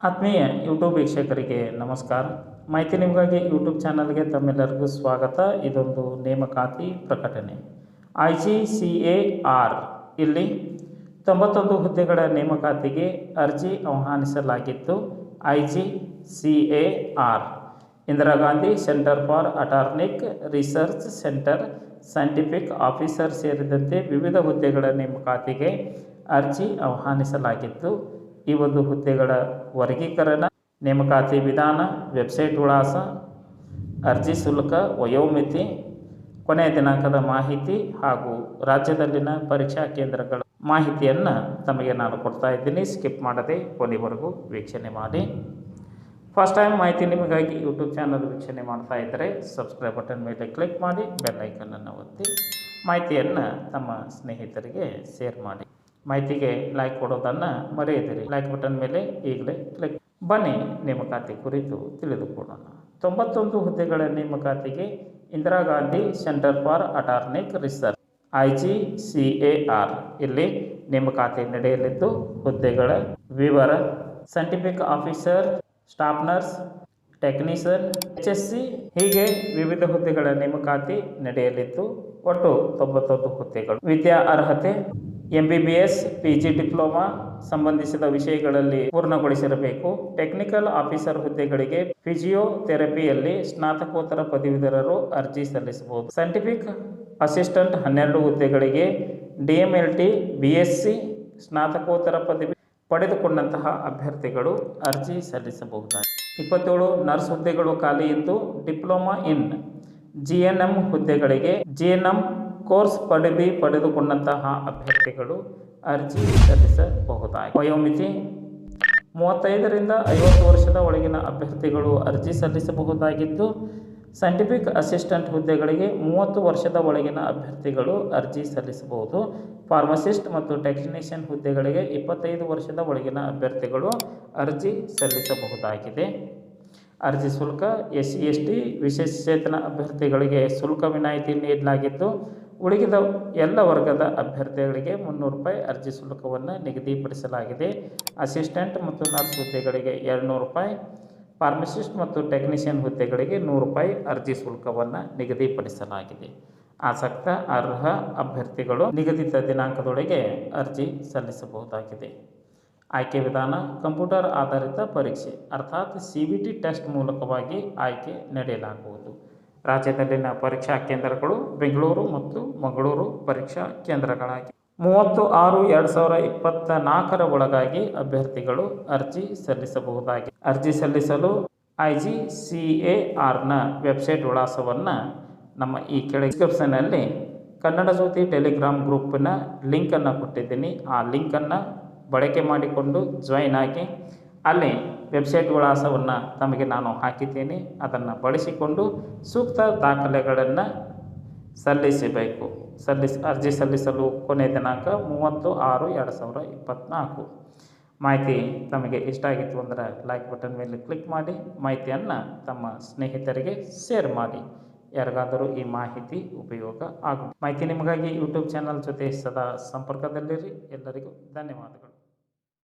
ಆತ್ಮೀಯ ಯೂಟ್ಯೂಬ್ ವೀಕ್ಷಕರಿಗೆ ನಮಸ್ಕಾರ. ಮಾಹಿತಿ ನಿಮಗಾಗಿ ಯೂಟ್ಯೂಬ್ ಚಾನಲ್ಗೆ ತಮ್ಮೆಲ್ಲರಿಗೂ ಸ್ವಾಗತ. ಇದೊಂದು ನೇಮಕಾತಿ ಪ್ರಕಟಣೆ. I G C A R ಇಲ್ಲಿ ತೊಂಬತ್ತೊಂದು ಹುದ್ದೆಗಳ ನೇಮಕಾತಿಗೆ ಅರ್ಜಿ ಆಹ್ವಾನಿಸಲಾಗಿತ್ತು I G C A R Indira Gandhi centre for atomic research centre, scientific officer ಸೇರಿದಂತೆ ವಿವಿಧ ಹುದ್ದೆಗಳ ನೇಮಕಾತಿಗೆ ಅರ್ಜಿ ಆಹ್ವಾನಿಸಲಾಗಿತ್ತು ಈ ಒಂದು ಹುದ್ದೆಗಳ ವರ್ಗೀಕರಣ, ನೇಮಕಾತಿ ವಿಧಾನ, ವೆಬ್ಸೈಟ್ ವಿಳಾಸ, ಅರ್ಜಿ ಶುಲ್ಕ, ವಯೋಮಿತಿ, ಕೊನೆಯ ದಿನಾಂಕದ ಮಾಹಿತಿ ಹಾಗೂ ರಾಜ್ಯದಲ್ಲಿನ ಪರೀಕ್ಷಾ ಕೇಂದ್ರಗಳ ಮಾಹಿತಿಯನ್ನು ತಮಗೆ ನಾನು ಕೊಡ್ತಾ ಇದ್ದೀನಿ. ಸ್ಕಿಪ್ ಮಾಡದೆ ಕೊನೆವರೆಗೂ ವೀಕ್ಷಣೆ ಮಾಡಿ. ಫಸ್ಟ್ ಟೈಮ್ ಮಾಹಿತಿ ನಿಮಗಾಗಿ ಯೂಟ್ಯೂಬ್ ಚಾನಲ್ ವೀಕ್ಷಣೆ ಮಾಡ್ತಾ ಇದ್ದರೆ ಸಬ್ಸ್ಕ್ರೈಬ್ ಬಟನ್ ಮೇಲೆ ಕ್ಲಿಕ್ ಮಾಡಿ ಬೆಲ್ಲೈಕನನ್ನು ಒತ್ತಿ ಮಾಹಿತಿಯನ್ನು ತಮ್ಮ ಸ್ನೇಹಿತರಿಗೆ ಶೇರ್ ಮಾಡಿ. ಮಾಹಿತಿಗೆ ಲೈಕ್ ಕೊಡೋದನ್ನು ಮರೆಯದಿರಿ. ಲೈಕ್ ಬಟನ್ ಮೇಲೆ ಈಗಲೇ ಕ್ಲಿಕ್ ಬನ್ನಿ ನೇಮಕಾತಿ ಕುರಿತು ತಿಳಿದುಕೊಳ್ಳೋಣ. ತೊಂಬತ್ತೊಂದು ಹುದ್ದೆಗಳ ನೇಮಕಾತಿಗೆ Indira Gandhi centre for atomic research I G C A R ಇಲ್ಲಿ ನೇಮಕಾತಿ ನಡೆಯಲಿದ್ದು, ಹುದ್ದೆಗಳ ವಿವರ scientific officer staff nurse technician H S C ಹೀಗೆ ವಿವಿಧ ಹುದ್ದೆಗಳ ನೇಮಕಾತಿ ನಡೆಯಲಿದ್ದು, ಒಟ್ಟು ತೊಂಬತ್ತೊಂದು ಹುದ್ದೆಗಳು. ವಿದ್ಯಾ ಅರ್ಹತೆ M B B S P G diploma ಸಂಬಂಧಿಸಿದ ವಿಷಯಗಳಲ್ಲಿ ಪೂರ್ಣಗೊಳಿಸಿರಬೇಕು. ಟೆಕ್ನಿಕಲ್ ಆಫೀಸರ್ ಹುದ್ದೆಗಳಿಗೆ ಫಿಸಿಯೋಥೆರಪಿಯಲ್ಲಿ ಸ್ನಾತಕೋತ್ತರ ಪದವೀಧರರು ಅರ್ಜಿ ಸಲ್ಲಿಸಬಹುದು. ಸೈಂಟಿಫಿಕ್ ಅಸಿಸ್ಟೆಂಟ್ ಹನ್ನೆರಡು ಹುದ್ದೆಗಳಿಗೆ D M L T B S C ಸ್ನಾತಕೋತ್ತರ ಪದವಿ ಪಡೆದುಕೊಂಡಂತಹ ಅಭ್ಯರ್ಥಿಗಳು ಅರ್ಜಿ ಸಲ್ಲಿಸಬಹುದಾಗಿದೆ. ಇಪ್ಪತ್ತೇಳು, ನರ್ಸ್ ಹುದ್ದೆಗಳು ಖಾಲಿ ಇದ್ದು diploma in G N M ಹುದ್ದೆಗಳಿಗೆ ಜಿ ಎನ್ ಎಂ ಕೋರ್ಸ್ ಪದವಿ ಪಡೆದುಕೊಂಡಂತಹ ಅಭ್ಯರ್ಥಿಗಳು ಅರ್ಜಿ ಸಲ್ಲಿಸಬಹುದಾಗಿದೆ ವಯೋಮಿತಿ ಮೂವತ್ತೈದರಿಂದ ಐವತ್ತು ವರ್ಷದ ಒಳಗಿನ ಅಭ್ಯರ್ಥಿಗಳು ಅರ್ಜಿ ಸಲ್ಲಿಸಬಹುದಾಗಿದ್ದು, ಸೈಂಟಿಫಿಕ್ ಅಸಿಸ್ಟೆಂಟ್ ಹುದ್ದೆಗಳಿಗೆ ಮೂವತ್ತು ವರ್ಷದ ಒಳಗಿನ ಅಭ್ಯರ್ಥಿಗಳು ಅರ್ಜಿ ಸಲ್ಲಿಸಬಹುದು. ಫಾರ್ಮಸಿಸ್ಟ್ ಮತ್ತು ಟೆಕ್ನಿಷಿಯನ್ ಹುದ್ದೆಗಳಿಗೆ ಇಪ್ಪತ್ತೈದು ವರ್ಷದ ಒಳಗಿನ ಅಭ್ಯರ್ಥಿಗಳು ಅರ್ಜಿ ಸಲ್ಲಿಸಬಹುದಾಗಿದೆ. ಅರ್ಜಿ ಶುಲ್ಕ ಎಸ್ ಸಿ ಎಸ್ ಟಿ ವಿಶೇಷಚೇತನ ಅಭ್ಯರ್ಥಿಗಳಿಗೆ ಶುಲ್ಕ ವಿನಾಯಿತಿ ನೀಡಲಾಗಿದ್ದು ಉಳಿದ ಎಲ್ಲ ವರ್ಗದ ಅಭ್ಯರ್ಥಿಗಳಿಗೆ ಮುನ್ನೂರು ರೂಪಾಯಿ ಅರ್ಜಿ ಶುಲ್ಕವನ್ನು ನಿಗದಿಪಡಿಸಲಾಗಿದೆ. ಅಸಿಸ್ಟೆಂಟ್ ಮತ್ತು ನರ್ಸ್ ಹುದ್ದೆಗಳಿಗೆ ಎರಡುನೂರು ರೂಪಾಯಿ ಫಾರ್ಮಸಿಸ್ಟ್ ಮತ್ತು ಟೆಕ್ನಿಷಿಯನ್ ಹುದ್ದೆಗಳಿಗೆ ನೂರು ರೂಪಾಯಿ ಅರ್ಜಿ ಶುಲ್ಕವನ್ನು ನಿಗದಿಪಡಿಸಲಾಗಿದೆ. ಆಸಕ್ತ, ಅರ್ಹ ಅಭ್ಯರ್ಥಿಗಳು ನಿಗದಿತ ದಿನಾಂಕದೊಳಗೆ ಅರ್ಜಿ ಸಲ್ಲಿಸಬಹುದಾಗಿದೆ. ಆಯ್ಕೆ ವಿಧಾನ, ಕಂಪ್ಯೂಟರ್ ಆಧಾರಿತ ಪರೀಕ್ಷೆ, ಅರ್ಥಾತ್ ಸಿ ಟೆಸ್ಟ್ ಮೂಲಕವಾಗಿ ಆಯ್ಕೆ ನಡೆಯಲಾಗುವುದು. ರಾಜ್ಯದಲ್ಲಿನ ಪರೀಕ್ಷಾ ಕೇಂದ್ರಗಳು ಬೆಂಗಳೂರು ಮತ್ತು ಮಂಗಳೂರು ಪರೀಕ್ಷಾ ಕೇಂದ್ರಗಳಾಗಿ ಮೂವತ್ತು ಆರು ಎರಡು ಸಾವಿರ ಇಪ್ಪತ್ತ ನಾಲ್ಕರ ಒಳಗಾಗಿ ಅಭ್ಯರ್ಥಿಗಳು ಅರ್ಜಿ ಸಲ್ಲಿಸಬಹುದಾಗಿದೆ. ಅರ್ಜಿ ಸಲ್ಲಿಸಲು ಐ ಜಿ ಸಿ ಎ ಆರ್ನ ವೆಬ್ಸೈಟ್ ವಿಳಾಸವನ್ನು ನಮ್ಮ ಈ ಕೆಳಗೆ ಡಿಸ್ಕ್ರಿಪ್ಷನಲ್ಲಿ ಕನ್ನಡ ಜ್ಯೋತಿ ಟೆಲಿಗ್ರಾಮ್ ಗ್ರೂಪಿನ ಲಿಂಕನ್ನು ಕೊಟ್ಟಿದ್ದೀನಿ. ಆ ಲಿಂಕನ್ನು ಬಳಕೆ ಮಾಡಿಕೊಂಡು ಜಾಯಿನ್ ಆಗಿ ಅಲ್ಲಿ ವೆಬ್ಸೈಟ್ ವಿಳಾಸವನ್ನು ತಮಗೆ ನಾನು ಹಾಕಿದ್ದೇನೆ. ಅದನ್ನು ಬಳಸಿಕೊಂಡು ಸೂಕ್ತ ದಾಖಲೆಗಳನ್ನು ಸಲ್ಲಿಸಬೇಕು. ಸಲ್ಲಿಸ, ಅರ್ಜಿ ಸಲ್ಲಿಸಲು ಕೊನೆಯ ದಿನಾಂಕ ಮೂವತ್ತು ಆರು ಎರಡು ಸಾವಿರ ಇಪ್ಪತ್ತ್ನಾಲ್ಕು ಮಾಹಿತಿ ತಮಗೆ ಇಷ್ಟ ಆಗಿತ್ತು ಅಂದರೆ ಲೈಕ್ ಬಟನ್ ಮೇಲೆ ಕ್ಲಿಕ್ ಮಾಡಿ, ಮಾಹಿತಿಯನ್ನು ತಮ್ಮ ಸ್ನೇಹಿತರಿಗೆ ಶೇರ್ ಮಾಡಿ. ಯಾರಿಗಾದರೂ ಈ ಮಾಹಿತಿ ಉಪಯೋಗ ಆಗುತ್ತೆ ಮಾಹಿತಿ ನಿಮಗಾಗಿ ಯೂಟ್ಯೂಬ್ ಚಾನಲ್ ಜೊತೆ ಸದಾ ಸಂಪರ್ಕದಲ್ಲಿರಿ. ಎಲ್ಲರಿಗೂ ಧನ್ಯವಾದಗಳು.